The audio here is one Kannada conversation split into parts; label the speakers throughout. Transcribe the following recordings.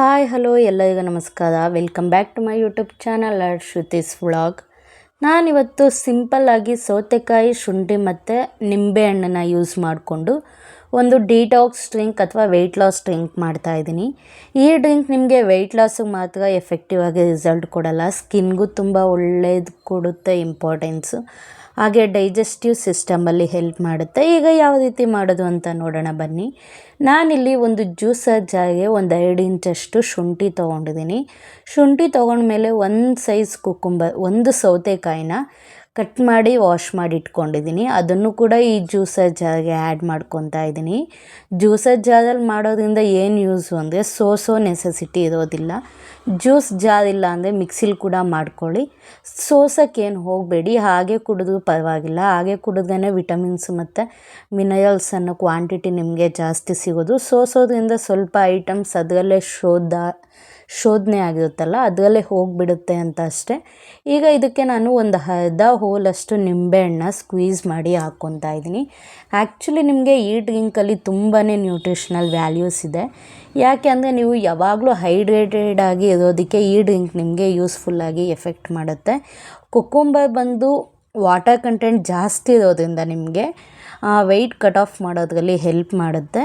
Speaker 1: ಹಾಯ್, ಹಲೋ ಎಲ್ಲರಿಗೂ ನಮಸ್ಕಾರ. Welcome back to my YouTube channel R Shruthi's vlog ನಾನಿವತ್ತು ಸಿಂಪಲ್ಲಾಗಿ ಸೌತೆಕಾಯಿ, ಶುಂಠಿ ಮತ್ತು ನಿಂಬೆಹಣ್ಣನ್ನು ಯೂಸ್ ಮಾಡಿಕೊಂಡು ಒಂದು ಡಿಟಾಕ್ಸ್ ಡ್ರಿಂಕ್ ಅಥವಾ ವೆಯ್ಟ್ ಲಾಸ್ ಡ್ರಿಂಕ್ ಮಾಡ್ತಾ ಇದ್ದೀನಿ. ಈ ಡ್ರಿಂಕ್ ನಿಮಗೆ ವೆಯ್ಟ್ ಲಾಸಿಗೆ ಮಾತ್ರ ಎಫೆಕ್ಟಿವ್ ಆಗಿ ರಿಸಲ್ಟ್ ಕೊಡಲ್ಲ. ಸ್ಕಿನ್ಗೂ ತುಂಬ ಒಳ್ಳೇದು ಕೊಡುತ್ತೆ ಇಂಪಾರ್ಟೆನ್ಸು ಹಾಗೆ ಡೈಜೆಸ್ಟಿವ್ ಸಿಸ್ಟಮಲ್ಲಿ ಹೆಲ್ಪ್ ಮಾಡುತ್ತೆ. ಈಗ ಯಾವ ರೀತಿ ಮಾಡೋದು ಅಂತ ನೋಡೋಣ ಬನ್ನಿ. ನಾನಿಲ್ಲಿ ಒಂದು ಜ್ಯೂಸರ್ ಜಾಗೆ ಒಂದು ಎರಡು ಇಂಚಷ್ಟು ಶುಂಠಿ ತೊಗೊಂಡಿದ್ದೀನಿ. ಶುಂಠಿ ತೊಗೊಂಡ್ಮೇಲೆ ಒಂದು ಸೈಜ್ ಕುಕ್ಕುಂಬರ್ ಒಂದು ಸೌತೆಕಾಯಿನ ಕಟ್ ಮಾಡಿ ವಾಶ್ ಮಾಡಿ ಇಟ್ಕೊಂಡಿದ್ದೀನಿ. ಅದನ್ನು ಕೂಡ ಈ ಜ್ಯೂಸರ್ ಜಾರ್ಗೆ ಆ್ಯಡ್ ಮಾಡ್ಕೊತಾ ಇದ್ದೀನಿ. ಜ್ಯೂಸರ್ ಜಾರಲ್ಲಿ ಮಾಡೋದ್ರಿಂದ ಏನು ಯೂಸು ಅಂದರೆ ಸೋಸೋ ನೆಸೆಸಿಟಿ ಇರೋದಿಲ್ಲ. ಜ್ಯೂಸ್ ಜಾರ್ ಇಲ್ಲ ಅಂದರೆ ಮಿಕ್ಸಿಲಿ ಕೂಡ ಮಾಡ್ಕೊಳ್ಳಿ. ಸೋಸೋಕ್ಕೇನು ಹೋಗಬೇಡಿ. ಹಾಗೆ ಕುಡಿದ್ರು ಪರವಾಗಿಲ್ಲ. ಹಾಗೆ ಕುಡಿದ್ರೇ ವಿಟಮಿನ್ಸ್ ಮತ್ತು ಮಿನರಲ್ಸ್ ಅನ್ನೋ ಕ್ವಾಂಟಿಟಿ ನಿಮಗೆ ಜಾಸ್ತಿ ಸಿಗೋದು. ಸೋಸೋದ್ರಿಂದ ಸ್ವಲ್ಪ ಐಟಮ್ಸ್ ಅದರಲ್ಲೇ ಶೋಧ ಶೋಧನೆ ಆಗಿರುತ್ತಲ್ಲ, ಅದರಲ್ಲೇ ಹೋಗಿಬಿಡುತ್ತೆ ಅಂತ ಅಷ್ಟೇ. ಈಗ ಇದಕ್ಕೆ ನಾನು ಒಂದು ಅರ್ಧ ಹೋಲಷ್ಟು ನಿಂಬೆಹಣ್ಣ ಸ್ಕ್ವೀಸ್ ಮಾಡಿ ಹಾಕ್ಕೊತಾ ಇದ್ದೀನಿ. ಆ್ಯಕ್ಚುಲಿ ನಿಮಗೆ ಈ ಡ್ರಿಂಕಲ್ಲಿ ತುಂಬಾ ನ್ಯೂಟ್ರಿಷನಲ್ ವ್ಯಾಲ್ಯೂಸ್ ಇದೆ. ಯಾಕೆ ಅಂದರೆ ನೀವು ಯಾವಾಗಲೂ ಹೈಡ್ರೇಟೆಡ್ ಆಗಿ ಇರೋದಕ್ಕೆ ಈ ಡ್ರಿಂಕ್ ನಿಮಗೆ ಯೂಸ್ಫುಲ್ಲಾಗಿ ಎಫೆಕ್ಟ್ ಮಾಡುತ್ತೆ. ಕುಕುಂಬರ್ ಬಂದು ವಾಟರ್ ಕಂಟೆಂಟ್ ಜಾಸ್ತಿ ಇರೋದ್ರಿಂದ ನಿಮಗೆ ವೆಯ್ಟ್ ಕಟ್ ಆಫ್ ಮಾಡೋದರಲ್ಲಿ ಹೆಲ್ಪ್ ಮಾಡುತ್ತೆ.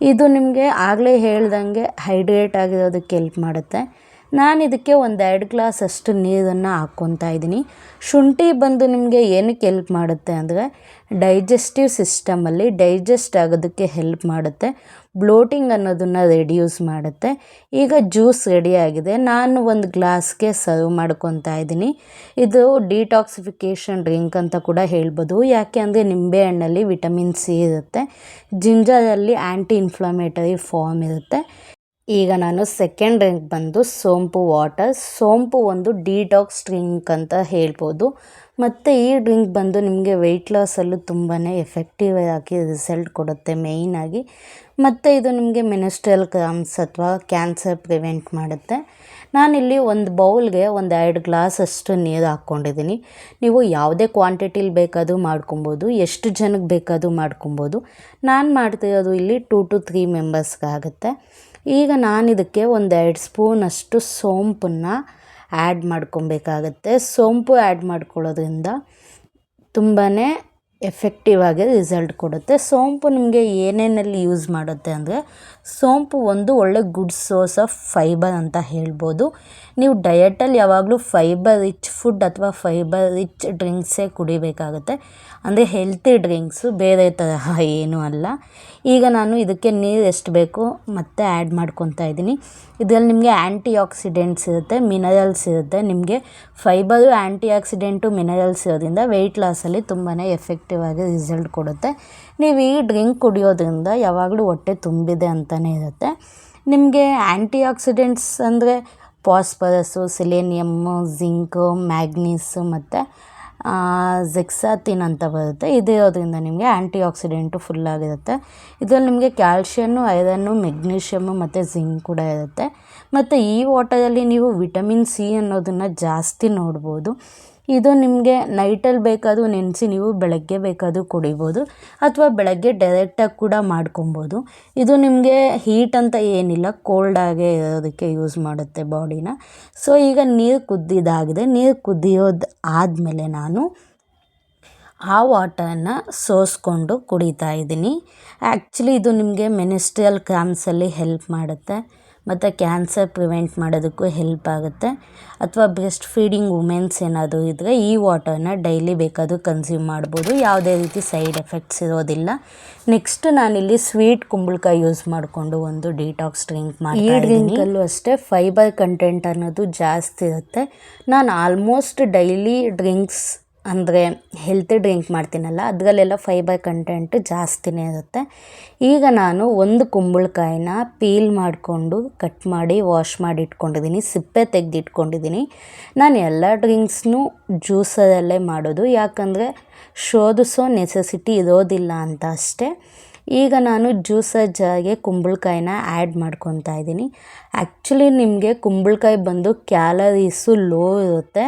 Speaker 1: ಇದು ನಿಮಗೆ ಆಗಲೇ ಹೇಳ್ದಂಗೆ ಹೈಡ್ರೇಟ್ ಆಗಿರೋದಕ್ಕೆ ಹೆಲ್ಪ್ ಮಾಡುತ್ತೆ. ನಾನು ಇದಕ್ಕೆ ಒಂದು ಎರಡು ಗ್ಲಾಸ್ ಅಷ್ಟು ನೀರನ್ನು ಹಾಕ್ಕೊತಾ ಇದ್ದೀನಿ. ಶುಂಠಿ ಬಂದು ನಿಮಗೆ ಏನಕ್ಕೆ ಹೆಲ್ಪ್ ಮಾಡುತ್ತೆ ಅಂದರೆ ಡೈಜೆಸ್ಟಿವ್ ಸಿಸ್ಟಮಲ್ಲಿ ಡೈಜೆಸ್ಟ್ ಆಗೋದಕ್ಕೆ ಹೆಲ್ಪ್ ಮಾಡುತ್ತೆ. ಬ್ಲೋಟಿಂಗ್ ಅನ್ನೋದನ್ನು ರೆಡ್ಯೂಸ್ ಮಾಡುತ್ತೆ. ಈಗ ಜ್ಯೂಸ್ ರೆಡಿಯಾಗಿದೆ ನಾನು ಒಂದು ಗ್ಲಾಸ್ಗೆ ಸರ್ವ್ ಮಾಡ್ಕೊತಾ ಇದ್ದೀನಿ. ಇದು ಡಿಟಾಕ್ಸಿಫಿಕೇಷನ್ ಡ್ರಿಂಕ್ ಅಂತ ಕೂಡ ಹೇಳ್ಬೋದು. ಯಾಕೆ ಅಂದರೆ ನಿಂಬೆಹಣ್ಣಲ್ಲಿ ವಿಟಮಿನ್ ಸಿ ಇರುತ್ತೆ. ಜಿಂಜರಲ್ಲಿ ಆ್ಯಂಟಿ ಇನ್ಫ್ಲಮೇಟರಿ ಫಾರ್ಮ್ ಇರುತ್ತೆ. ಈಗ ನಾನು ಸೆಕೆಂಡ್ ಡ್ರಿಂಕ್ ಬಂದು ಸೋಂಪು ವಾಟರ್ ಸೋಂಪು ಒಂದು ಡಿಟಾಕ್ಸ್ ಡ್ರಿಂಕ್ ಅಂತ ಹೇಳ್ಬೋದು. ಮತ್ತು ಈ ಡ್ರಿಂಕ್ ಬಂದು ನಿಮಗೆ ವೆಯ್ಟ್ ಲಾಸಲ್ಲೂ ತುಂಬಾ ಎಫೆಕ್ಟಿವ್ ಆಗಿ ರಿಸಲ್ಟ್ ಕೊಡುತ್ತೆ ಮೇಯ್ನಾಗಿ ಮತ್ತು ಇದು ನಿಮಗೆ ಮಿನಿಸ್ಟ್ರಲ್ ಕ್ರಾಮ್ಸ್ ಅಥವಾ ಕ್ಯಾನ್ಸರ್ ಪ್ರಿವೆಂಟ್ ಮಾಡುತ್ತೆ. ನಾನಿಲ್ಲಿ ಒಂದು ಬೌಲ್ಗೆ ಒಂದು ಎರಡು ಗ್ಲಾಸ್ ಅಷ್ಟು ನೀರು ಹಾಕ್ಕೊಂಡಿದ್ದೀನಿ. ನೀವು ಯಾವುದೇ ಕ್ವಾಂಟಿಟಿಲಿ ಬೇಕಾದರೂ ಮಾಡ್ಕೊಬೋದು, ಎಷ್ಟು ಜನಕ್ಕೆ ಬೇಕಾದರೂ ಮಾಡ್ಕೊಬೋದು. ನಾನು ಮಾಡ್ತಿರೋದು ಇಲ್ಲಿ ಟೂ ಟು ತ್ರೀ ಮೆಂಬರ್ಸ್ಗಾಗುತ್ತೆ. ಈಗ ನಾನು ಇದಕ್ಕೆ ಎರಡು ಸ್ಪೂನಷ್ಟು ಸೋಂಪನ್ನು ಆ್ಯಡ್ ಮಾಡ್ಕೊಬೇಕಾಗತ್ತೆ. ಸೋಂಪು ಆ್ಯಡ್ ಮಾಡ್ಕೊಳ್ಳೋದ್ರಿಂದ ತುಂಬಾ ಎಫೆಕ್ಟಿವ್ ಆಗಿ ರಿಸಲ್ಟ್ ಕೊಡುತ್ತೆ. ಸೋಂಪು ನಿಮಗೆ ಏನೇನಲ್ಲಿ ಯೂಸ್ ಮಾಡುತ್ತೆ ಅಂದರೆ ಸೋಂಪು ಒಂದು ಒಳ್ಳೆ ಗುಡ್ ಸೋರ್ಸ್ ಆಫ್ ಫೈಬರ್ ಅಂತ ಹೇಳ್ಬೋದು. ನೀವು ಡಯಟಲ್ಲಿ ಯಾವಾಗಲೂ ಫೈಬರ್ ರಿಚ್ ಫುಡ್ ಅಥವಾ ಫೈಬರ್ ರಿಚ್ ಡ್ರಿಂಕ್ಸೇ ಕುಡಿಬೇಕಾಗುತ್ತೆ. ಅಂದರೆ ಹೆಲ್ತಿ ಡ್ರಿಂಕ್ಸು ಬೇರೆ ತರಹ ಏನೂ ಅಲ್ಲ. ಈಗ ನಾನು ಇದಕ್ಕೆ ನೀರು ಎಷ್ಟು ಬೇಕು ಮತ್ತೆ ಆ್ಯಡ್ ಮಾಡ್ಕೊತಾ ಇದ್ದೀನಿ. ಇದರಲ್ಲಿ ನಿಮಗೆ ಆ್ಯಂಟಿ ಆಕ್ಸಿಡೆಂಟ್ಸ್ ಇರುತ್ತೆ ಮಿನರಲ್ಸ್ ಇರುತ್ತೆ. ನಿಮಗೆ ಫೈಬರು ಆ್ಯಂಟಿ ಆಕ್ಸಿಡೆಂಟು ಮಿನರಲ್ಸ್ ಇರೋದ್ರಿಂದ ವೆಯ್ಟ್ ಲಾಸಲ್ಲಿ ತುಂಬಾ ಎಫೆಕ್ಟಿವ್ ಆಗಿ ರಿಸಲ್ಟ್ ಕೊಡುತ್ತೆ. ನೀವು ಈ ಡ್ರಿಂಕ್ ಕುಡಿಯೋದ್ರಿಂದ ಯಾವಾಗಲೂ ಹೊಟ್ಟೆ ತುಂಬಿದೆ ಇರುತ್ತೆ. ನಿಮಗೆ ಆ್ಯಂಟಿ ಆಕ್ಸಿಡೆಂಟ್ಸ್ ಅಂದರೆ ಪಾಸ್ಪರಸ್ಸು ಸಿಲೇನಿಯಮ್ಮು ಝಿಂಕು ಮ್ಯಾಗ್ನೀಸು ಮತ್ತು ಝೆಕ್ಸಾತಿನ್ ಅಂತ ಬರುತ್ತೆ. ಇದಿರೋದ್ರಿಂದ ನಿಮಗೆ ಆ್ಯಂಟಿ ಆಕ್ಸಿಡೆಂಟು ಫುಲ್ಲಾಗಿರುತ್ತೆ ಇದರಲ್ಲಿ ನಿಮಗೆ ಕ್ಯಾಲ್ಶಿಯನ್ನು ಐರನ್ನು ಮೆಗ್ನೀಷಿಯಮ್ಮು ಮತ್ತು ಝಿಂಕ್ ಕೂಡ ಇರುತ್ತೆ. ಮತ್ತು ಈ ವಾಟರಲ್ಲಿ ನೀವು ವಿಟಮಿನ್ ಸಿ ಅನ್ನೋದನ್ನು ಜಾಸ್ತಿ ನೋಡ್ಬೋದು. ಇದು ನಿಮಗೆ ನೈಟಲ್ಲಿ ಬೇಕಾದರೂ ನೆನೆಸಿ ನೀವು ಬೆಳಗ್ಗೆ ಬೇಕಾದರೂ ಕುಡಿಬೋದು ಅಥವಾ ಬೆಳಗ್ಗೆ ಡೈರೆಕ್ಟಾಗಿ ಕೂಡ ಮಾಡ್ಕೊಬೋದು. ಇದು ನಿಮಗೆ ಹೀಟ್ ಅಂತ ಏನಿಲ್ಲ ಕೋಲ್ಡಾಗೇ ಇರೋದಕ್ಕೆ ಯೂಸ್ ಮಾಡುತ್ತೆ ಬಾಡಿನ ಸೊ ಈಗ ನೀರು ಕುದ್ದಿದ್ದಾಗಿದೆ ನೀರು ಕುದಿಯೋದು ಆದಮೇಲೆ ನಾನು ಆ ವಾಟರನ್ನು ಸೋಸ್ಕೊಂಡು ಕುಡಿತಾ ಇದ್ದೀನಿ. ಆ್ಯಕ್ಚುಲಿ ಇದು ನಿಮಗೆ ಮೆನಿಸ್ಟ್ರಿಯಲ್ ಕ್ರಾಮ್ಸಲ್ಲಿ ಹೆಲ್ಪ್ ಮಾಡುತ್ತೆ. ಮತ್ತು ಕ್ಯಾನ್ಸರ್ ಪ್ರಿವೆಂಟ್ ಮಾಡೋದಕ್ಕೂ ಹೆಲ್ಪ್ ಆಗುತ್ತೆ. ಅಥವಾ ಬ್ರೆಸ್ಟ್ ಫೀಡಿಂಗ್ ವುಮೆನ್ಸ್ ಏನಾದರೂ ಇದ್ದರೆ ಈ ವಾಟರ್ನ ಡೈಲಿ ಬೇಕಾದರೂ ಕನ್ಸ್ಯೂಮ್ ಮಾಡ್ಬೋದು. ಯಾವುದೇ ರೀತಿ ಸೈಡ್ ಎಫೆಕ್ಟ್ಸ್ ಇರೋದಿಲ್ಲ. ನೆಕ್ಸ್ಟ್ ನಾನಿಲ್ಲಿ ಸ್ವೀಟ್ ಕುಂಬಳಕಾಯಿ ಯೂಸ್ ಮಾಡಿಕೊಂಡು ಒಂದು ಡಿಟಾಕ್ಸ್ ಡ್ರಿಂಕ್ ಮಾಡಿ ಈ ಡ್ರಿಂಕಲ್ಲೂ ಅಷ್ಟೇ ಫೈಬರ್ ಕಂಟೆಂಟ್ ಅನ್ನೋದು ಜಾಸ್ತಿ ಇರುತ್ತೆ. ನಾನು ಆಲ್ಮೋಸ್ಟ್ ಡೈಲಿ ಡ್ರಿಂಕ್ಸ್ ಅಂದರೆ ಹೆಲ್ತಿ ಡ್ರಿಂಕ್ ಮಾಡ್ತೀನಲ್ಲ, ಅದರಲ್ಲೆಲ್ಲ ಫೈಬರ್ ಕಂಟೆಂಟ್ ಜಾಸ್ತಿನೇ ಇರುತ್ತೆ. ಈಗ ನಾನು ಒಂದು ಕುಂಬಳಕಾಯಿನ ಪೀಲ್ ಮಾಡಿಕೊಂಡು ಕಟ್ ಮಾಡಿ ವಾಶ್ ಮಾಡಿ ಇಟ್ಕೊಂಡಿದ್ದೀನಿ, ಸಿಪ್ಪೆ ತೆಗೆದಿಟ್ಕೊಂಡಿದ್ದೀನಿ. ನಾನು ಎಲ್ಲ ಡ್ರಿಂಕ್ಸ್ನೂ ಜ್ಯೂಸರಲ್ಲೇ ಮಾಡೋದು, ಯಾಕಂದರೆ ಶೋಧಿಸೋ ನೆಸೆಸಿಟಿ ಇರೋದಿಲ್ಲ ಅಂತ ಅಷ್ಟೇ. ಈಗ ನಾನು ಜ್ಯೂಸರ್ ಜಾಗೆ ಕುಂಬಳಕಾಯಿನ ಆ್ಯಡ್ ಮಾಡ್ಕೊತಾ ಇದ್ದೀನಿ. ಆ್ಯಕ್ಚುಲಿ ನಿಮಗೆ ಕುಂಬಳಕಾಯಿ ಬಂದು ಕ್ಯಾಲರೀಸು ಲೋ ಇರುತ್ತೆ.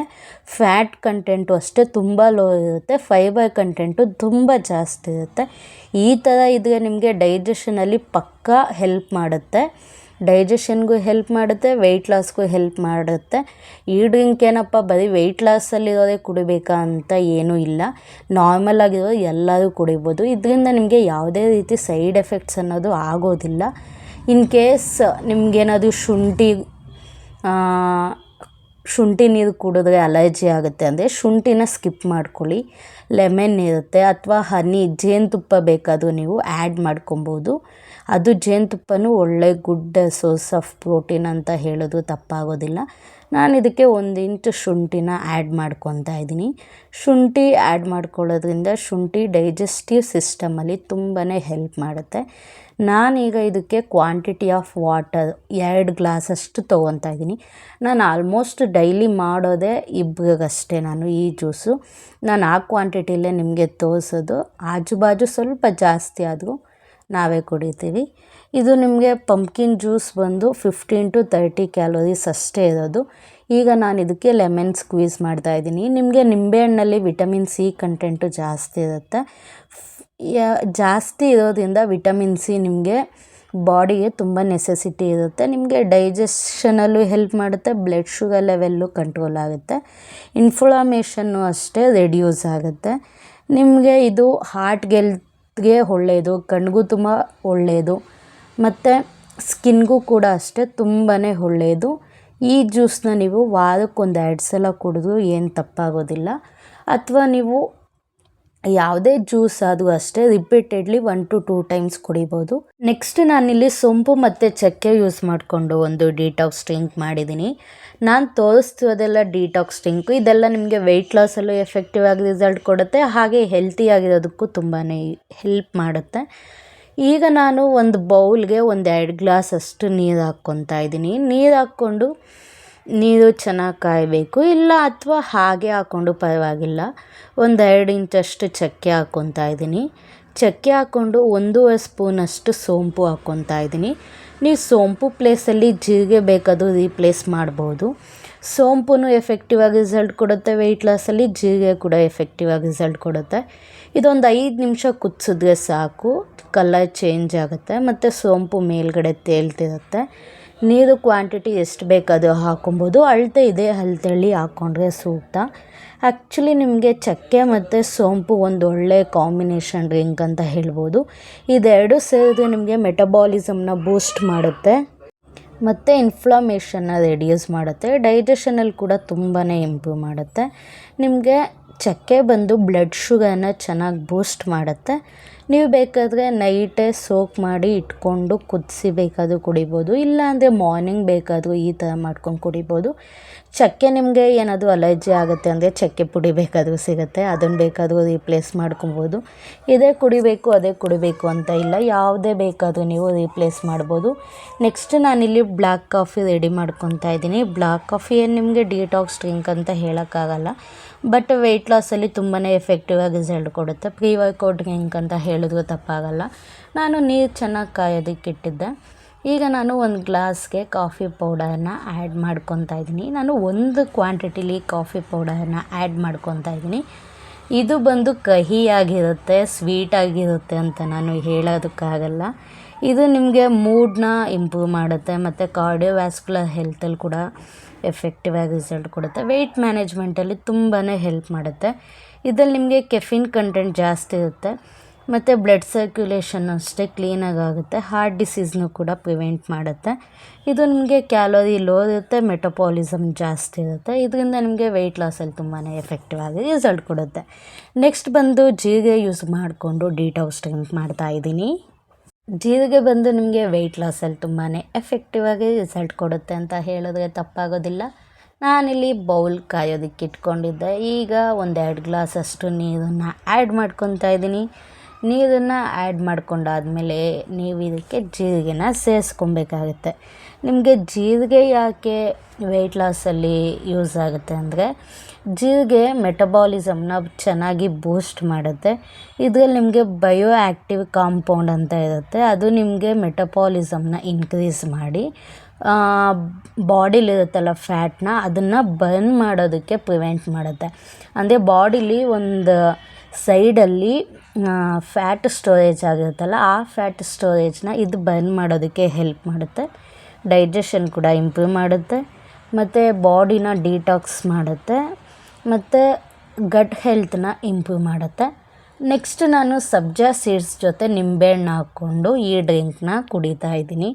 Speaker 1: ಫ್ಯಾಟ್ ಕಂಟೆಂಟು ಅಷ್ಟೇ ತುಂಬ ಲೋ ಇರುತ್ತೆ. ಫೈಬರ್ ಕಂಟೆಂಟು ತುಂಬ ಜಾಸ್ತಿ ಇರುತ್ತೆ. ಈ ಥರ ಇದ್ರೆ ನಿಮಗೆ ಡೈಜೆಷನಲ್ಲಿ ಪಕ್ಕಾ ಹೆಲ್ಪ್ ಮಾಡುತ್ತೆ. ಡೈಜೆಷನ್ಗೂ ಹೆಲ್ಪ್ ಮಾಡುತ್ತೆ ವೆಯ್ಟ್ ಲಾಸ್ಗೂ ಹೆಲ್ಪ್ ಮಾಡುತ್ತೆ. ಈ ಡ್ರಿಂಕ್ ಏನಪ್ಪ ಬರೀ ವೆಯ್ಟ್ ಲಾಸಲ್ಲಿರೋದೇ ಕುಡಿಬೇಕಾ ಅಂತ ಏನೂ ಇಲ್ಲ. ನಾರ್ಮಲ್ ಆಗಿರೋ ಎಲ್ಲರೂ ಕುಡಿಬೋದು. ಇದರಿಂದ ನಿಮಗೆ ಯಾವುದೇ ರೀತಿ ಸೈಡ್ ಎಫೆಕ್ಟ್ಸ್ ಅನ್ನೋದು ಆಗೋದಿಲ್ಲ. ಇನ್ ಕೇಸ್ ನಿಮಗೇನಾದರೂ ಶುಂಠಿ ಶುಂಠಿ ನೀರು ಕುಡಿದ್ರೆ ಅಲರ್ಜಿ ಆಗುತ್ತೆ ಅಂದರೆ ಶುಂಠಿನ ಸ್ಕಿಪ್ ಮಾಡ್ಕೊಳ್ಳಿ. ಲೆಮನ್ ಇರುತ್ತೆ ಅಥವಾ ಹನಿ ಜೇನುತುಪ್ಪ ಬೇಕಾದರೂ ನೀವು ಆ್ಯಡ್ ಮಾಡ್ಕೊಬೋದು. ಅದು ಜೇನುತುಪ್ಪನೂ ಒಳ್ಳೆ ಗುಡ್ ಸೋರ್ಸ್ ಆಫ್ ಪ್ರೋಟೀನ್ ಅಂತ ಹೇಳೋದು ತಪ್ಪಾಗೋದಿಲ್ಲ. ನಾನು ಇದಕ್ಕೆ ಒಂದು ಇಂಚು ಶುಂಠಿನ ಆ್ಯಡ್ ಮಾಡ್ಕೊತಾ ಇದ್ದೀನಿ. ಶುಂಠಿ ಆ್ಯಡ್ ಮಾಡ್ಕೊಳ್ಳೋದ್ರಿಂದ ಶುಂಠಿ ಡೈಜೆಸ್ಟಿವ್ ಸಿಸ್ಟಮಲ್ಲಿ ತುಂಬಾ ಹೆಲ್ಪ್ ಮಾಡುತ್ತೆ. ನಾನೀಗ ಇದಕ್ಕೆ ಕ್ವಾಂಟಿಟಿ ಆಫ್ ವಾಟರ್ ಎರಡು ಗ್ಲಾಸಷ್ಟು ತೊಗೊತಾ ಇದ್ದೀನಿ. ನಾನು ಆಲ್ಮೋಸ್ಟ್ ಡೈಲಿ ಮಾಡೋದೇ ಇಬ್ಬಗಷ್ಟೇ ನಾನು ಈ ಜ್ಯೂಸು ನಾನು ಆ ಕ್ವಾಂಟಿಟಿಲೇ ನಿಮಗೆ ತೋರಿಸೋದು. ಆಜು ಬಾಜು ಸ್ವಲ್ಪ ಜಾಸ್ತಿ ಆದರೂ ನಾವೇ ಕುಡಿತೀವಿ. ಇದು ನಿಮಗೆ ಪಂಪ್ಕಿನ್ ಜ್ಯೂಸ್ ಬಂದು ಫಿಫ್ಟೀನ್ ಟು ತರ್ಟಿ ಕ್ಯಾಲೋರೀಸ್ ಅಷ್ಟೇ ಇರೋದು. ಈಗ ನಾನು ಇದಕ್ಕೆ ಲೆಮನ್ ಸ್ಕ್ವೀಸ್ ಮಾಡ್ತಾ ಇದ್ದೀನಿ. ನಿಮಗೆ ನಿಂಬೆಹಣ್ಣಲ್ಲಿ ವಿಟಮಿನ್ ಸಿ ಕಂಟೆಂಟು ಜಾಸ್ತಿ ಇರುತ್ತೆ. ಜಾಸ್ತಿ ಇರೋದ್ರಿಂದ ವಿಟಮಿನ್ ಸಿ ನಿಮಗೆ ಬಾಡಿಗೆ ತುಂಬ ನೆಸೆಸಿಟಿ ಇರುತ್ತೆ. ನಿಮಗೆ ಡೈಜೆಷನಲ್ಲೂ ಹೆಲ್ಪ್ ಮಾಡುತ್ತೆ ಬ್ಲಡ್ ಶುಗರ್ ಲೆವೆಲ್ಲು ಕಂಟ್ರೋಲ್ ಆಗುತ್ತೆ. ಇನ್ಫ್ಲಾಮೇಷನ್ನು ಅಷ್ಟೇ ರೆಡ್ಯೂಸ್ ಆಗುತ್ತೆ. ನಿಮಗೆ ಇದು ಹಾರ್ಟ್ ಗೆ ಒಳ್ಳೆಯದು ಕಣ್ಣಿಗೂ ತುಂಬ ಒಳ್ಳೆಯದು ಮತ್ತು ಸ್ಕಿನ್ಗೂ ಕೂಡ ಅಷ್ಟೇ ತುಂಬಾ ಒಳ್ಳೆಯದು ಈ ಜ್ಯೂಸನ್ನ ನೀವು ವಾರಕ್ಕೊಂದು ಎರಡು ಸಲ ಕುಡಿದ್ರೂ ಏನು ತಪ್ಪಾಗೋದಿಲ್ಲ. ಅಥವಾ ನೀವು ಯಾವುದೇ ಜ್ಯೂಸ್ ಆದರೂ ಅಷ್ಟೇ repeatedly one to two times ಕುಡಿಬೋದು. ನೆಕ್ಸ್ಟ್ ನಾನಿಲ್ಲಿ ಸೊಂಪು ಮತ್ತು ಚಕ್ಕೆ ಯೂಸ್ ಮಾಡಿಕೊಂಡು ಒಂದು ಡಿಟಾಕ್ಸ್ ಡ್ರಿಂಕ್ ಮಾಡಿದ್ದೀನಿ. ನಾನು ತೋರಿಸ್ತಿರೋದೆಲ್ಲ ಡಿಟಾಕ್ಸ್ ಡ್ರಿಂಕು. ಇದೆಲ್ಲ ನಿಮಗೆ ವೆಯ್ಟ್ ಲಾಸಲ್ಲೂ ಎಫೆಕ್ಟಿವ್ ಆಗಿ ರಿಸಲ್ಟ್ ಕೊಡುತ್ತೆ, ಹಾಗೆ ಹೆಲ್ತಿ ಆಗಿರೋದಕ್ಕೂ ತುಂಬಾ ಹೆಲ್ಪ್ ಮಾಡುತ್ತೆ. ಈಗ ನಾನು ಒಂದು ಬೌಲ್ಗೆ ಒಂದು ಎರಡು ಗ್ಲಾಸ್ ಅಷ್ಟು ನೀರು ಹಾಕ್ಕೊತಾ ಇದ್ದೀನಿ. ನೀರು ಹಾಕ್ಕೊಂಡು ನೀರು ಚೆನ್ನಾಗಿ ಕಾಯಬೇಕು. ಇಲ್ಲ ಅಥವಾ ಹಾಗೆ ಹಾಕ್ಕೊಂಡು ಪರವಾಗಿಲ್ಲ. ಒಂದು ಎರಡು ಇಂಚಷ್ಟು ಚಕ್ಕೆ ಹಾಕ್ಕೊತಾ ಇದ್ದೀನಿ. ಚಕ್ಕೆ ಹಾಕ್ಕೊಂಡು ಒಂದೂವರೆ ಸ್ಪೂನಷ್ಟು ಸೋಂಪು ಹಾಕ್ಕೊತಾ ಇದ್ದೀನಿ. ನೀವು ಸೋಂಪು ಪ್ಲೇಸಲ್ಲಿ ಜೀರಿಗೆ ಬೇಕಾದರೂ ರೀಪ್ಲೇಸ್ ಮಾಡ್ಬೋದು. ಸೋಂಪು ಎಫೆಕ್ಟಿವ್ ಆಗಿ ರಿಸಲ್ಟ್ ಕೊಡುತ್ತೆ ವೆಯ್ಟ್ ಲಾಸಲ್ಲಿ ಜೀರಿಗೆ ಕೂಡ ಎಫೆಕ್ಟಿವ್ ಆಗಿ ರಿಸಲ್ಟ್ ಕೊಡುತ್ತೆ. ಇದೊಂದು ಐದು ನಿಮಿಷ ಕುದಿಸಿದ್ರೆ ಸಾಕು. ಕಲರ್ ಚೇಂಜ್ ಆಗುತ್ತೆ, ಮತ್ತು ಸೋಂಪು ಮೇಲ್ಗಡೆ ತೇಲ್ತಿರುತ್ತೆ. ನೀರು ಕ್ವಾಂಟಿಟಿ ಎಷ್ಟು ಬೇಕಾದರೂ ಹಾಕೊಬೋದು ಅಳತೆ ಇದೆ, ಅಳ್ತೆಳ್ಳಿ ಹಾಕ್ಕೊಂಡ್ರೆ ಸೂಕ್ತ. ಆ್ಯಕ್ಚುಲಿ ನಿಮಗೆ ಚಕ್ಕೆ ಮತ್ತು ಸೋಂಪು ಒಂದು ಒಳ್ಳೆ ಕಾಂಬಿನೇಷನ್ ಡ್ರಿಂಕ್ ಅಂತ ಹೇಳ್ಬೋದು. ಇದೆರಡು ಸೇರಿದ್ರೆ ನಿಮಗೆ ಮೆಟಬಾಲಿಸಮ್ನ ಬೂಸ್ಟ್ ಮಾಡುತ್ತೆ. ಮತ್ತು ಇನ್ಫ್ಲಮೇಷನ್ನ ರೆಡ್ಯೂಸ್ ಮಾಡುತ್ತೆ. ಡೈಜೆಷನಲ್ಲಿ ಕೂಡ ತುಂಬಾ ಇಂಪ್ರೂವ್ ಮಾಡುತ್ತೆ. ನಿಮಗೆ ಚಕ್ಕೆ ಬಂದು ಬ್ಲಡ್ ಶುಗರ್ನ ಚೆನ್ನಾಗಿ ಬೂಸ್ಟ್ ಮಾಡುತ್ತೆ. ನೀವು ಬೇಕಾದರೆ ನೈಟೇ ಸೋಕ್ ಮಾಡಿ ಇಟ್ಕೊಂಡು ಕುದಿಸಿ ಬೇಕಾದರೂ ಕುಡಿಬೋದು, ಇಲ್ಲಾಂದರೆ ಮಾರ್ನಿಂಗ್ ಬೇಕಾದರೂ ಈ ಥರ ಮಾಡ್ಕೊಂಡು ಕುಡಿಬೋದು. ಚಕ್ಕೆ ನಿಮಗೆ ಏನಾದರೂ ಅಲರ್ಜಿ ಆಗುತ್ತೆ ಅಂದರೆ ಚಕ್ಕೆ ಪುಡಿ ಬೇಕಾದರೂ ಸಿಗುತ್ತೆ, ಅದನ್ನು ಬೇಕಾದರೂ ರೀಪ್ಲೇಸ್ ಮಾಡ್ಕೊಬೋದು. ಇದೇ ಕುಡಿಬೇಕು, ಅದೇ ಕುಡಿಬೇಕು ಅಂತ ಇಲ್ಲ, ಯಾವುದೇ ಬೇಕಾದರೂ ನೀವು ರೀಪ್ಲೇಸ್ ಮಾಡ್ಬೋದು. ನೆಕ್ಸ್ಟ್ ನಾನಿಲ್ಲಿ ಬ್ಲ್ಯಾಕ್ ಕಾಫಿ ರೆಡಿ ಮಾಡ್ಕೊತಾ ಇದ್ದೀನಿ. ಬ್ಲ್ಯಾಕ್ ಕಾಫಿ ಏನು ನಿಮಗೆ ಡಿಟಾಕ್ಸ್ ಡ್ರಿಂಕ್ ಅಂತ ಹೇಳೋಕ್ಕಾಗಲ್ಲ. ಬಟ್ ವೆಯ್ಟ್ ಲಾಸಲ್ಲಿ ತುಂಬಾ ಎಫೆಕ್ಟಿವ್ ಆಗಿ ರಿಸಲ್ಟ್ ಕೊಡುತ್ತೆ. ಪ್ರೀ ವರ್ಕೌಟ್ ಡ್ರಿಂಕ್ ಅಂತ ಹೇಳಿದ್ರು ತಪ್ಪಾಗಲ್ಲ. ನಾನು ನೀರು ಚೆನ್ನಾಗಿ ಕಾಯೋದಕ್ಕೆ ಇಟ್ಟಿದ್ದೆ. ಈಗ ನಾನು ಒಂದು ಗ್ಲಾಸ್ಗೆ ಕಾಫಿ ಪೌಡರನ್ನ ಆ್ಯಡ್ ಮಾಡ್ಕೊತಾ ಇದ್ದೀನಿ. ನಾನು ಒಂದು ಕ್ವಾಂಟಿಟಿಲಿ ಕಾಫಿ ಪೌಡರನ್ನ ಆ್ಯಡ್ ಮಾಡ್ಕೊತಾ ಇದ್ದೀನಿ. ಇದು ಬಂದು ಕಹಿಯಾಗಿರುತ್ತೆ ಸ್ವೀಟಾಗಿರುತ್ತೆ ಅಂತ ನಾನು ಹೇಳೋದಕ್ಕಾಗಲ್ಲ. ಇದು ನಿಮಗೆ ಮೂಡ್ನ ಇಂಪ್ರೂವ್ ಮಾಡುತ್ತೆ. ಮತ್ತು ಕಾರ್ಡಿಯೋವ್ಯಾಸ್ಕ್ಯುಲರ್ ಹೆಲ್ತಲ್ಲಿ ಕೂಡ ಎಫೆಕ್ಟಿವ್ ಆಗಿ ರಿಸಲ್ಟ್ ಕೊಡುತ್ತೆ. ವೆಯ್ಟ್ ಮ್ಯಾನೇಜ್ಮೆಂಟಲ್ಲಿ ತುಂಬಾ ಹೆಲ್ಪ್ ಮಾಡುತ್ತೆ. ಇದರಲ್ಲಿ ನಿಮಗೆ ಕೆಫಿನ್ ಕಂಟೆಂಟ್ ಜಾಸ್ತಿ ಇರುತ್ತೆ. ಮತ್ತು ಬ್ಲಡ್ ಸರ್ಕ್ಯುಲೇಷನ್ ಅಷ್ಟೇ ಕ್ಲೀನಾಗಿ ಆಗುತ್ತೆ. ಹಾರ್ಟ್ ಡಿಸೀಸ್ನು ಕೂಡ ಪ್ರಿವೆಂಟ್ ಮಾಡುತ್ತೆ. ಇದು ನಿಮಗೆ ಕ್ಯಾಲೋರಿ ಲೋ ಇರುತ್ತೆ ಮೆಟಪಾಲಿಸಮ್ ಜಾಸ್ತಿ ಇರುತ್ತೆ. ಇದರಿಂದ ನಿಮಗೆ ವೆಯ್ಟ್ ಲಾಸಲ್ಲಿ ತುಂಬಾ ಎಫೆಕ್ಟಿವ್ ಆಗಿ ರಿಸಲ್ಟ್ ಕೊಡುತ್ತೆ. ನೆಕ್ಸ್ಟ್ ಬಂದು ಜೀರಿಗೆ ಯೂಸ್ ಮಾಡಿಕೊಂಡು ಡಿಟಾಕ್ಸ್ ಡ್ರಿಂಕ್ ಮಾಡ್ತಾ ಇದ್ದೀನಿ. ಜೀರಿಗೆ ಬಂದು ನಿಮಗೆ ವೆಯ್ಟ್ ಲಾಸಲ್ಲಿ ತುಂಬಾ ಎಫೆಕ್ಟಿವ್ ಆಗಿ ರಿಸಲ್ಟ್ ಕೊಡುತ್ತೆ ಅಂತ ಹೇಳಿದ್ರೆ ತಪ್ಪಾಗೋದಿಲ್ಲ. ನಾನಿಲ್ಲಿ ಬೌಲ್ ಕಾಯೋದಕ್ಕೆ ಇಟ್ಕೊಂಡಿದ್ದೆ. ಈಗ ಒಂದೆರಡು ಗ್ಲಾಸಷ್ಟು ನೀರನ್ನು ಆ್ಯಡ್ ಮಾಡ್ಕೊತಾ ಇದ್ದೀನಿ. ನೀರನ್ನು ಆ್ಯಡ್ ಮಾಡ್ಕೊಂಡಾದಮೇಲೆ ನೀವು ಇದಕ್ಕೆ ಜೀರಿಗೆನ ಸೇರಿಸ್ಕೊಬೇಕಾಗುತ್ತೆ. ನಿಮಗೆ ಜೀರಿಗೆ ಯಾಕೆ ವೆಯ್ಟ್ ಲಾಸಲ್ಲಿ ಯೂಸ್ ಆಗುತ್ತೆ ಅಂದರೆ ಜೀರಿಗೆ ಮೆಟಬಾಲಿಸಮ್ನ ಚೆನ್ನಾಗಿ ಬೂಸ್ಟ್ ಮಾಡುತ್ತೆ. ಇದರಲ್ಲಿ ನಿಮಗೆ ಬಯೋ ಆ್ಯಕ್ಟಿವ್ ಕಾಂಪೌಂಡ್ ಅಂತ ಇರುತ್ತೆ. ಅದು ನಿಮಗೆ ಮೆಟಬಾಲಿಸಮ್ನ ಇನ್ಕ್ರೀಸ್ ಮಾಡಿ ಬಾಡಿಲಿರುತ್ತಲ್ಲ ಫ್ಯಾಟ್ನ ಅದನ್ನು ಬರ್ನ್ ಮಾಡೋದಕ್ಕೆ ಪ್ರಿವೆಂಟ್ ಮಾಡುತ್ತೆ. ಅಂದರೆ ಬಾಡಿಲಿ ಒಂದು ಸೈಡಲ್ಲಿ ಫ್ಯಾಟ್ ಸ್ಟೋರೇಜ್ ಆಗಿರುತ್ತಲ್ಲ, ಆ ಫ್ಯಾಟ್ ಸ್ಟೋರೇಜ್ನ ಇದು ಬರ್ನ್ ಮಾಡೋದಕ್ಕೆ ಹೆಲ್ಪ್ ಮಾಡುತ್ತೆ. ಡೈಜೆಷನ್ ಕೂಡ ಇಂಪ್ರೂವ್ ಮಾಡುತ್ತೆ. ಮತ್ತು ಬಾಡಿನ ಡಿಟಾಕ್ಸ್ ಮಾಡುತ್ತೆ. ಮತ್ತು ಗಟ್ ಹೆಲ್ತ್ನ ಇಂಪ್ರೂವ್ ಮಾಡುತ್ತೆ. ನೆಕ್ಸ್ಟ್ ನಾನು ಸಬ್ಜಾ ಸೀಡ್ಸ್ ಜೊತೆ ನಿಂಬೆಹಣ್ಣು ಹಾಕ್ಕೊಂಡು ಈ ಡ್ರಿಂಕ್ನ ಕುಡಿತಾ ಇದ್ದೀನಿ.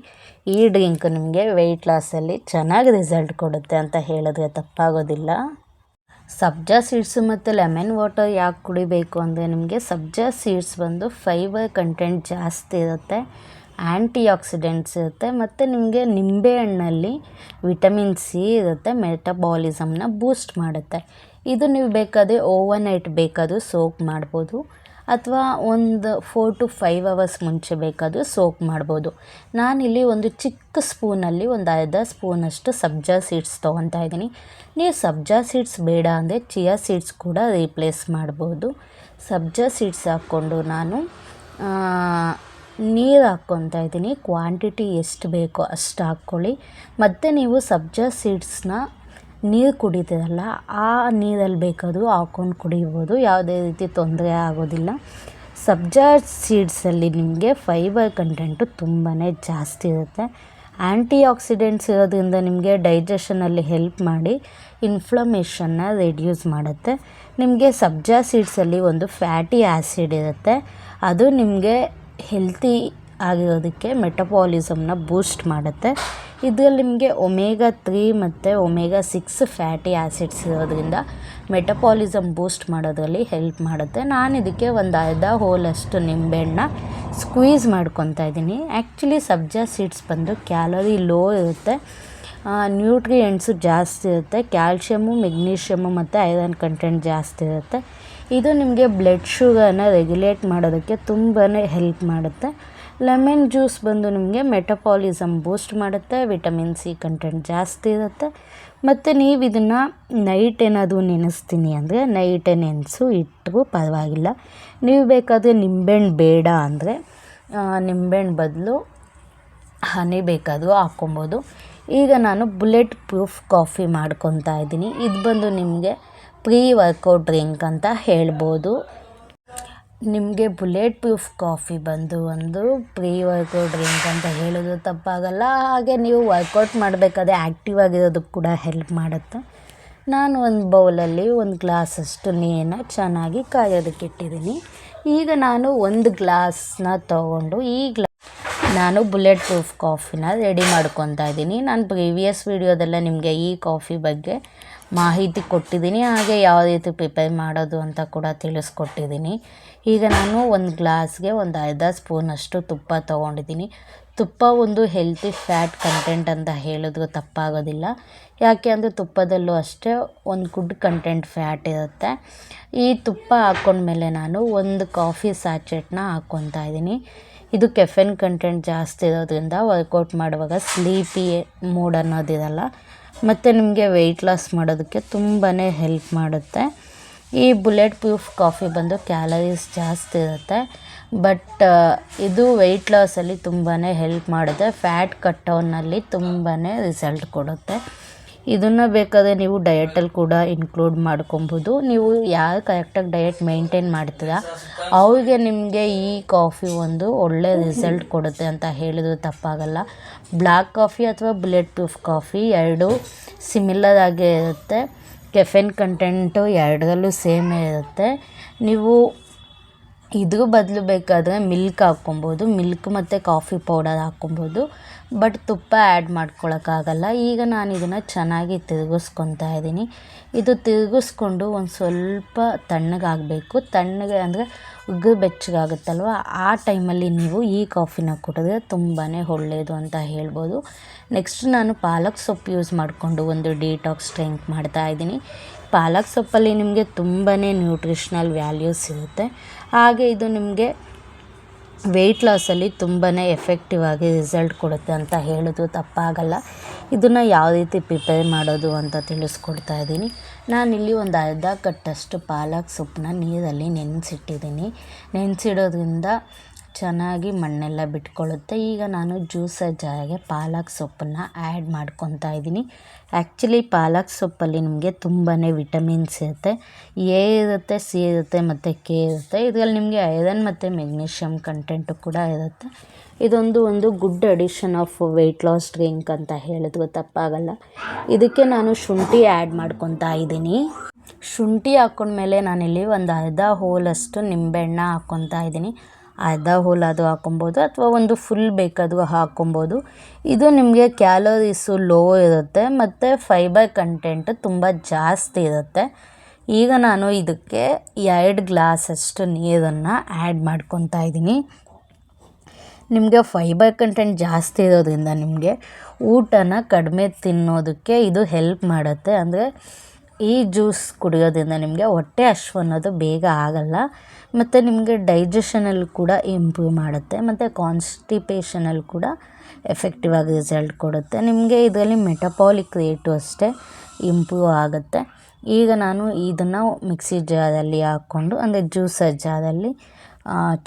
Speaker 1: ಈ ಡ್ರಿಂಕ್ ನಿಮಗೆ ವೆಯ್ಟ್ ಲಾಸಲ್ಲಿ ಚೆನ್ನಾಗಿ ರಿಸಲ್ಟ್ ಕೊಡುತ್ತೆ ಅಂತ ಹೇಳಿದ್ರೆ ತಪ್ಪಾಗೋದಿಲ್ಲ. ಸಬ್ಜಾ ಸೀಡ್ಸು ಮತ್ತು ಲೆಮನ್ ವಾಟರ್ ಯಾಕೆ ಕುಡಿಬೇಕು ಅಂದರೆ ನಿಮಗೆ ಸಬ್ಜಾ ಸೀಡ್ಸ್ ಬಂದು ಫೈಬರ್ ಕಂಟೆಂಟ್ ಜಾಸ್ತಿ ಇರುತ್ತೆ ಆ್ಯಂಟಿ ಆಕ್ಸಿಡೆಂಟ್ಸ್ ಇರುತ್ತೆ, ಮತ್ತು ನಿಮಗೆ ನಿಂಬೆಹಣ್ಣಲ್ಲಿ ವಿಟಮಿನ್ ಸಿ ಇರುತ್ತೆ, ಮೆಟಬಾಲಿಸಮ್ನ ಬೂಸ್ಟ್ ಮಾಡುತ್ತೆ. ಇದು ನೀವು ಬೇಕಾದರೆ ಓವರ್ ನೈಟ್ ಬೇಕಾದರೂ ಸೋಕ್ ಮಾಡ್ಬೋದು. ಅಥವಾ ಒಂದು ಫೋರ್ ಟು ಫೈವ್ ಅವರ್ಸ್ ಮುಂಚೆ ಬೇಕಾದರೂ ಸೋಕ್ ಮಾಡ್ಬೋದು. ನಾನಿಲ್ಲಿ ಒಂದು ಚಿಕ್ಕ ಸ್ಪೂನಲ್ಲಿ ಒಂದು ಅರ್ಧ ಸ್ಪೂನಷ್ಟು ಸಬ್ಜಾ ಸೀಡ್ಸ್ ತೊಗೊತಾ ಇದ್ದೀನಿ. ನೀವು ಸಬ್ಜಾ ಸೀಡ್ಸ್ ಬೇಡ ಅಂದರೆ ಚಿಯಾ ಸೀಡ್ಸ್ ಕೂಡ ರೀಪ್ಲೇಸ್ ಮಾಡ್ಬೋದು. ಸಬ್ಜಾ ಸೀಡ್ಸ್ ಹಾಕ್ಕೊಂಡು ನಾನು ನೀರು ಹಾಕ್ಕೊತಾ ಇದ್ದೀನಿ. ಕ್ವಾಂಟಿಟಿ ಎಷ್ಟು ಬೇಕೋ ಅಷ್ಟು ಹಾಕ್ಕೊಳ್ಳಿ. ಮತ್ತು ನೀವು ಸಬ್ಜಾ ಸೀಡ್ಸ್ನ ನೀರು ಕುಡಿತೀರಲ್ಲ ಆ ನೀರಲ್ಲಿ ಬೇಕಾದರೂ ಹಾಕ್ಕೊಂಡು ಕುಡಿಬೋದು. ಯಾವುದೇ ರೀತಿ ತೊಂದರೆ ಆಗೋದಿಲ್ಲ. ಸಬ್ಜಾ ಸೀಡ್ಸಲ್ಲಿ ನಿಮಗೆ ಫೈಬರ್ ಕಂಟೆಂಟು ತುಂಬಾ ಜಾಸ್ತಿ ಇರುತ್ತೆ. ಆ್ಯಂಟಿ ಆಕ್ಸಿಡೆಂಟ್ಸ್ ಇರೋದ್ರಿಂದ ನಿಮಗೆ ಡೈಜೆಷನಲ್ಲಿ ಹೆಲ್ಪ್ ಮಾಡಿ ಇನ್ಫ್ಲಮೇಷನ್ನ ರೆಡ್ಯೂಸ್ ಮಾಡುತ್ತೆ. ನಿಮಗೆ ಸಬ್ಜಾ ಸೀಡ್ಸಲ್ಲಿ ಒಂದು ಫ್ಯಾಟಿ ಆ್ಯಸಿಡ್ ಇರುತ್ತೆ. ಅದು ನಿಮಗೆ ಹೆಲ್ತಿ ಆಗಿರೋದಕ್ಕೆ ಮೆಟಬಾಲಿಸಮ್ನ ಬೂಸ್ಟ್ ಮಾಡುತ್ತೆ. ಇದರಲ್ಲಿ ನಿಮಗೆ ಒಮೇಗಾ ತ್ರೀ ಮತ್ತು ಒಮೇಗಾ ಸಿಕ್ಸ್ ಫ್ಯಾಟಿ ಆ್ಯಸಿಡ್ಸ್ ಇರೋದ್ರಿಂದ ಮೆಟಪಾಲಿಸಮ್ ಬೂಸ್ಟ್ ಮಾಡೋದರಲ್ಲಿ ಹೆಲ್ಪ್ ಮಾಡುತ್ತೆ. ನಾನು ಇದಕ್ಕೆ ಒಂದು ಅರ್ಧ ಹೋಲಷ್ಟು ನಿಂಬೆಹಣ್ಣ ಸ್ಕ್ವೀಸ್ ಮಾಡ್ಕೊತಾ ಇದ್ದೀನಿ. ಆ್ಯಕ್ಚುಲಿ ಸಬ್ಜಾ ಸೀಡ್ಸ್ ಬಂದು ಕ್ಯಾಲೋರಿ ಲೋ ಇರುತ್ತೆ. ನ್ಯೂಟ್ರಿಯೆಂಟ್ಸು ಜಾಸ್ತಿ ಇರುತ್ತೆ. ಕ್ಯಾಲ್ಶಿಯಮು ಮೆಗ್ನೀಷಿಯಮು ಮತ್ತು ಐರನ್ ಕಂಟೆಂಟ್ ಜಾಸ್ತಿ ಇರುತ್ತೆ. ಇದು ನಿಮಗೆ ಬ್ಲಡ್ ಶುಗರ್ನ ರೆಗ್ಯುಲೇಟ್ ಮಾಡೋದಕ್ಕೆ ತುಂಬಾ ಹೆಲ್ಪ್ ಮಾಡುತ್ತೆ. ಲೆಮನ್ ಜ್ಯೂಸ್ ಬಂದು ನಿಮಗೆ ಮೆಟಪಾಲಿಸಮ್ ಬೂಸ್ಟ್ ಮಾಡುತ್ತೆ, ವಿಟಮಿನ್ ಸಿ ಕಂಟೆಂಟ್ ಜಾಸ್ತಿ ಇರುತ್ತೆ. ಮತ್ತು ನೀವು ಇದನ್ನು ನೈಟ್ ಏನಾದರೂ ನೆನೆಸ್ತೀನಿ ಅಂದರೆ ನೈಟೇ ನೆನೆಸು ಇಟ್ಟು ಪರವಾಗಿಲ್ಲ. ನೀವು ಬೇಕಾದರೆ ನಿಂಬೆಹಣ್ಣು ಬೇಡ ಅಂದರೆ ನಿಂಬೆಹಣ್ಣು ಬದಲು ಹನಿ ಬೇಕಾದರೂ ಹಾಕ್ಕೊಬೋದು. ಈಗ ನಾನು ಬುಲೆಟ್ ಪ್ರೂಫ್ ಕಾಫಿ ಮಾಡ್ಕೊತಾ ಇದ್ದೀನಿ. ಇದು ಬಂದು ನಿಮಗೆ ಪ್ರೀ ವರ್ಕೌಟ್ ಡ್ರಿಂಕ್ ಅಂತ ಹೇಳ್ಬೋದು. ನಿಮಗೆ ಬುಲೆಟ್ ಪ್ರೂಫ್ ಕಾಫಿ ಬಂದು ಒಂದು ಪ್ರೀ ವರ್ಕೌಟ್ ಡ್ರಿಂಕ್ ಅಂತ ಹೇಳೋದು ತಪ್ಪಾಗಲ್ಲ, ಹಾಗೆ ನೀವು ವರ್ಕೌಟ್ ಮಾಡಬೇಕಾದ್ರೆ ಆ್ಯಕ್ಟಿವ್ ಆಗಿರೋದಕ್ಕೆ ಕೂಡ ಹೆಲ್ಪ್ ಮಾಡುತ್ತೆ. ನಾನು ಒಂದು ಬೌಲಲ್ಲಿ ಒಂದು ಗ್ಲಾಸಷ್ಟು ನೀರನ್ನು ಚೆನ್ನಾಗಿ ಕಾಯೋದಕ್ಕೆ ಇಟ್ಟಿದ್ದೀನಿ. ಈಗ ನಾನು ಒಂದು ಗ್ಲಾಸ್ನ ತೊಗೊಂಡು ಈ ಗ್ಲಾ, ನಾನು ಬುಲೆಟ್ ಪ್ರೂಫ್ ಕಾಫಿನ ರೆಡಿ ಮಾಡ್ಕೊತಾ ಇದ್ದೀನಿ. ನಾನು ಪ್ರೀವಿಯಸ್ ವೀಡಿಯೋದೆಲ್ಲ ನಿಮಗೆ ಈ ಕಾಫಿ ಬಗ್ಗೆ ಮಾಹಿತಿ ಕೊಟ್ಟಿದ್ದೀನಿ. ಹಾಗೆ ಯಾವ ರೀತಿ ಪ್ರಿಪೇರ್ ಮಾಡೋದು ಅಂತ ಕೂಡ ತಿಳಿಸ್ಕೊಟ್ಟಿದ್ದೀನಿ. ಈಗ ನಾನು ಒಂದು ಗ್ಲಾಸ್ಗೆ ಒಂದು ಅರ್ಧ ಸ್ಪೂನಷ್ಟು ತುಪ್ಪ ತೊಗೊಂಡಿದ್ದೀನಿ. ತುಪ್ಪ ಒಂದು ಹೆಲ್ತಿ ಫ್ಯಾಟ್ ಕಂಟೆಂಟ್ ಅಂತ ಹೇಳಿದ್ರು ತಪ್ಪಾಗೋದಿಲ್ಲ. ಯಾಕೆ ಅಂದರೆ ತುಪ್ಪದಲ್ಲೂ ಅಷ್ಟೇ ಒಂದು ಗುಡ್ ಕಂಟೆಂಟ್ ಫ್ಯಾಟ್ ಇರುತ್ತೆ. ಈ ತುಪ್ಪ ಹಾಕ್ಕೊಂಡ್ಮೇಲೆ ನಾನು ಒಂದು ಕಾಫಿ ಸ್ಯಾಚೆಟ್ನ ಹಾಕ್ಕೊತಾ ಇದ್ದೀನಿ. ಇದು ಕೆಫೆನ್ ಕಂಟೆಂಟ್ ಜಾಸ್ತಿ ಇರೋದ್ರಿಂದ ವರ್ಕೌಟ್ ಮಾಡುವಾಗ ಸ್ಲೀಪಿ ಮೂಡ್ ಅನ್ನೋದಿರಲ್ಲ. ಮತ್ತು ನಿಮಗೆ ವೆಯ್ಟ್ ಲಾಸ್ ಮಾಡೋದಕ್ಕೆ ತುಂಬಾ ಹೆಲ್ಪ್ ಮಾಡುತ್ತೆ. ಈ ಬುಲೆಟ್ ಪ್ರೂಫ್ ಕಾಫಿ ಬಂದು ಕ್ಯಾಲರೀಸ್ ಜಾಸ್ತಿ ಇರುತ್ತೆ. ಬಟ್ ಇದು ವೆಯ್ಟ್ ಲಾಸಲ್ಲಿ ತುಂಬಾ ಹೆಲ್ಪ್ ಮಾಡುತ್ತೆ. ಫ್ಯಾಟ್ ಕಟ್ಟೌನಲ್ಲಿ ತುಂಬಾ ರಿಸಲ್ಟ್ ಕೊಡುತ್ತೆ. ಇದನ್ನು ಬೇಕಾದರೆ ನೀವು ಡಯಟಲ್ಲಿ ಕೂಡ ಇನ್ಕ್ಲೂಡ್ ಮಾಡ್ಕೊಬೋದು. ನೀವು ಯಾರು ಕರೆಕ್ಟಾಗಿ ಡಯಟ್ ಮೇಂಟೈನ್ ಮಾಡ್ತೀರಾ, ಅವ್ರಿಗೆ ನಿಮಗೆ ಈ ಕಾಫಿ ಒಂದು ಒಳ್ಳೆ ರಿಸಲ್ಟ್ ಕೊಡುತ್ತೆ ಅಂತ ಹೇಳಿದ್ರು ತಪ್ಪಾಗಲ್ಲ. ಬ್ಲ್ಯಾಕ್ ಕಾಫಿ ಅಥವಾ ಬುಲೆಟ್ ಪ್ರೂಫ್ ಕಾಫಿ ಎರಡು ಸಿಮಿಲರ್ ಆಗೇ ಇರುತ್ತೆ. ಕೆಫೆನ್ ಕಂಟೆಂಟು ಎರಡರಲ್ಲೂ ಸೇಮ್ ಇರುತ್ತೆ. ನೀವು ಇದು ಬದಲು ಬೇಕಾದರೆ ಮಿಲ್ಕ್ ಹಾಕ್ಕೊಬೋದು. ಮಿಲ್ಕ್ ಮತ್ತು ಕಾಫಿ ಪೌಡರ್ ಹಾಕ್ಕೊಬೋದು. ಬಟ್ ತುಪ್ಪ ಆ್ಯಡ್ ಮಾಡ್ಕೊಳಕ್ಕಾಗಲ್ಲ. ಈಗ ನಾನು ಇದನ್ನು ಚೆನ್ನಾಗಿ ತಿರುಗಿಸ್ಕೊತಾ ಇದ್ದೀನಿ. ಇದು ತಿರುಗಿಸ್ಕೊಂಡು ಒಂದು ಸ್ವಲ್ಪ ತಣ್ಣಗಾಗಬೇಕು. ತಣ್ಣಗೆ ಅಂದರೆ ಉಗ್ಗು ಬೆಚ್ಚಗಾಗುತ್ತಲ್ವ? ಆ ಟೈಮಲ್ಲಿ ನೀವು ಈ ಕಾಫಿನ ಕುಡಿದ್ರೆ ತುಂಬಾ ಒಳ್ಳೆಯದು ಅಂತ ಹೇಳ್ಬೋದು. ನೆಕ್ಸ್ಟ್ ನಾನು ಪಾಲಕ್ ಸೊಪ್ಪು ಯೂಸ್ ಮಾಡಿಕೊಂಡು ಒಂದು ಡಿಟಾಕ್ಸ್ ಡ್ರಿಂಕ್ ಮಾಡ್ತಾಯಿದ್ದೀನಿ ಪಾಲಕ್ ಸೊಪ್ಪಲ್ಲಿ ನಿಮಗೆ ತುಂಬಾ ನ್ಯೂಟ್ರಿಷ್ನಲ್ ವ್ಯಾಲ್ಯೂಸ್ ಇರುತ್ತೆ. ಹಾಗೆ ಇದು ನಿಮಗೆ ವೆಯ್ಟ್ ಲಾಸಲ್ಲಿ ತುಂಬಾ ಎಫೆಕ್ಟಿವ್ ಆಗಿ ರಿಸಲ್ಟ್ ಕೊಡುತ್ತೆ ಅಂತ ಹೇಳೋದು ತಪ್ಪಾಗಲ್ಲ. ಇದನ್ನು ಯಾವ ರೀತಿ ಪ್ರಿಪೇರ್ ಮಾಡೋದು ಅಂತ ತಿಳಿಸ್ಕೊಡ್ತಾ ಇದ್ದೀನಿ. ನಾನಿಲ್ಲಿ ಒಂದು ಅರ್ಧ ಕಟ್ಟಷ್ಟು ಪಾಲಕ್ ಸೊಪ್ಪನ್ನ ನೀರಲ್ಲಿ ನೆನೆಸಿಟ್ಟಿದ್ದೀನಿ. ನೆನೆಸಿಡೋದ್ರಿಂದ ಚೆನ್ನಾಗಿ ಮಣ್ಣೆಲ್ಲ ಬಿಟ್ಕೊಳ್ಳುತ್ತೆ. ಈಗ ನಾನು ಜ್ಯೂಸ ಜಾರಿಗೆ ಪಾಲಕ್ ಸೊಪ್ಪನ್ನು ಆ್ಯಡ್ ಮಾಡ್ಕೊತಾ ಇದ್ದೀನಿ. ಆ್ಯಕ್ಚುಲಿ ಪಾಲಕ್ ಸೊಪ್ಪಲ್ಲಿ ನಿಮಗೆ ತುಂಬಾ ವಿಟಮಿನ್ಸ್ ಇರುತ್ತೆ. ಎ ಇರುತ್ತೆ, ಸಿ ಇರುತ್ತೆ, ಮತ್ತು ಕೆ ಇರುತ್ತೆ. ಇದರಲ್ಲಿ ನಿಮಗೆ ಐರನ್ ಮತ್ತು ಮೆಗ್ನೀಷಿಯಮ್ ಕಂಟೆಂಟು ಕೂಡ ಇರುತ್ತೆ. ಇದೊಂದು ಒಂದು good addition of weight loss drink ಅಂತ ಹೇಳಿದ್ರು. ತಪ್ಪಾಗಲ್ಲ. ಇದಕ್ಕೆ ನಾನು ಶುಂಠಿ ಆ್ಯಡ್ ಮಾಡ್ಕೊತಾ ಇದ್ದೀನಿ. ಶುಂಠಿ ಹಾಕೊಂಡ್ಮೇಲೆ ನಾನಿಲ್ಲಿ ಒಂದು ಅರ್ಧ ಹೋಲಷ್ಟು ನಿಂಬೆಹಣ್ಣ ಹಾಕ್ಕೊತಾ ಇದ್ದೀನಿ. ಅರ್ಧ ಹೋಲ್ ಅದು ಹಾಕ್ಕೊಬೋದು ಅಥವಾ ಒಂದು ಫುಲ್ ಬೇಕಾದರೂ ಹಾಕ್ಕೊಬೋದು ಇದು ನಿಮಗೆ ಕ್ಯಾಲೋರೀಸು ಲೋ ಇರುತ್ತೆ ಮತ್ತು ಫೈಬರ್ ಕಂಟೆಂಟ್ ತುಂಬ ಜಾಸ್ತಿ ಇರುತ್ತೆ. ಈಗ ನಾನು ಇದಕ್ಕೆ ಎರಡು ಗ್ಲಾಸಷ್ಟು ನೀರನ್ನು ಆ್ಯಡ್ ಮಾಡ್ಕೊತಾ ಇದ್ದೀನಿ. ನಿಮಗೆ ಫೈಬರ್ ಕಂಟೆಂಟ್ ಜಾಸ್ತಿ ಇರೋದ್ರಿಂದ ನಿಮಗೆ ಊಟನ ಕಡಿಮೆ ತಿನ್ನೋದಕ್ಕೆ ಇದು ಹೆಲ್ಪ್ ಮಾಡುತ್ತೆ. ಅಂದರೆ ಈ ಜ್ಯೂಸ್ ಕುಡಿಯೋದ್ರಿಂದ ನಿಮಗೆ ಹೊಟ್ಟೆ ಹಶ್ವು ಅನ್ನೋದು ಬೇಗ ಆಗಲ್ಲ. ಮತ್ತು ನಿಮಗೆ ಡೈಜೆಷನಲ್ಲಿ ಕೂಡ ಇಂಪ್ರೂವ್ ಮಾಡುತ್ತೆ. ಮತ್ತು ಕಾನ್ಸ್ಟಿಪೇಷನಲ್ಲಿ ಕೂಡ ಎಫೆಕ್ಟಿವ್ ಆಗಿ ರಿಸಲ್ಟ್ ಕೊಡುತ್ತೆ. ನಿಮಗೆ ಇದರಲ್ಲಿ ಮೆಟಪಾಲಿಕ್ ರೇಟು ಅಷ್ಟೇ ಇಂಪ್ರೂವ್ ಆಗುತ್ತೆ. ಈಗ ನಾನು ಇದನ್ನು ಮಿಕ್ಸಿ ಜಾರಲ್ಲಿ ಹಾಕ್ಕೊಂಡು, ಅಂದರೆ ಜ್ಯೂಸರ್ ಜಾರಲ್ಲಿ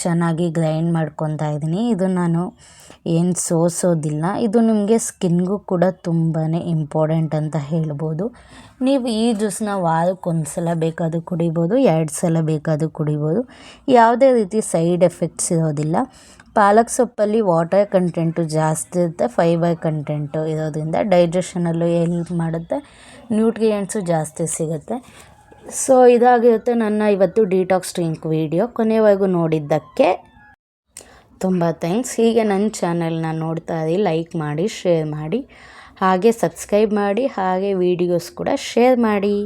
Speaker 1: ಚೆನ್ನಾಗಿ ಗ್ರೈಂಡ್ ಮಾಡ್ಕೊತಾ ಇದ್ದೀನಿ. ಇದು ನಾನು ಏನು ಸೋಸೋದಿಲ್ಲ. ಇದು ನಿಮಗೆ ಸ್ಕಿನ್ಗೂ ಕೂಡ ತುಂಬಾ ಇಂಪಾರ್ಟೆಂಟ್ ಅಂತ ಹೇಳ್ಬೋದು. ನೀವು ಈ ಜ್ಯೂಸನ್ನ ವಾರಕ್ಕೆ ಒಂದು ಸಲ ಬೇಕಾದರೂ ಕುಡಿಬೋದು, ಎರಡು ಸಲ ಬೇಕಾದರೂ ಕುಡಿಬೋದು. ಯಾವುದೇ ರೀತಿ ಸೈಡ್ ಎಫೆಕ್ಟ್ಸ್ ಇರೋದಿಲ್ಲ. ಪಾಲಕ್ ಸೊಪ್ಪಲ್ಲಿ ವಾಟರ್ ಕಂಟೆಂಟು ಜಾಸ್ತಿ ಇರುತ್ತೆ, ಫೈಬರ್ ಕಂಟೆಂಟು ಇರೋದ್ರಿಂದ ಡೈಜೆಷನಲ್ಲೂ ಹೆಲ್ಪ್ ಮಾಡುತ್ತೆ, ನ್ಯೂಟ್ರಿಯೆಂಟ್ಸು ಜಾಸ್ತಿ ಸಿಗುತ್ತೆ. ಸೊ, ಇದಾಗಿರುತ್ತೆ ನನ್ನ ಇವತ್ತು ಡಿಟಾಕ್ಸ್ ಡ್ರಿಂಕ್ ವಿಡಿಯೋ. ಕೊನೆವರೆಗೂ ನೋಡಿದ್ದಕ್ಕೆ ತುಂಬ ಥ್ಯಾಂಕ್ಸ್. ಹೀಗೆ ನನ್ನ ಚಾನೆಲ್ನ ನೋಡ್ತಾ ಇರಿ, ಲೈಕ್ ಮಾಡಿ, ಶೇರ್ ಮಾಡಿ. ಹಾಗೆ ಸಬ್ಸ್ಕ್ರೈಬ್ ಮಾಡಿ ಹಾಗೆ ವೀಡಿಯೋಸ್ ಕೂಡ ಶೇರ್ ಮಾಡಿ.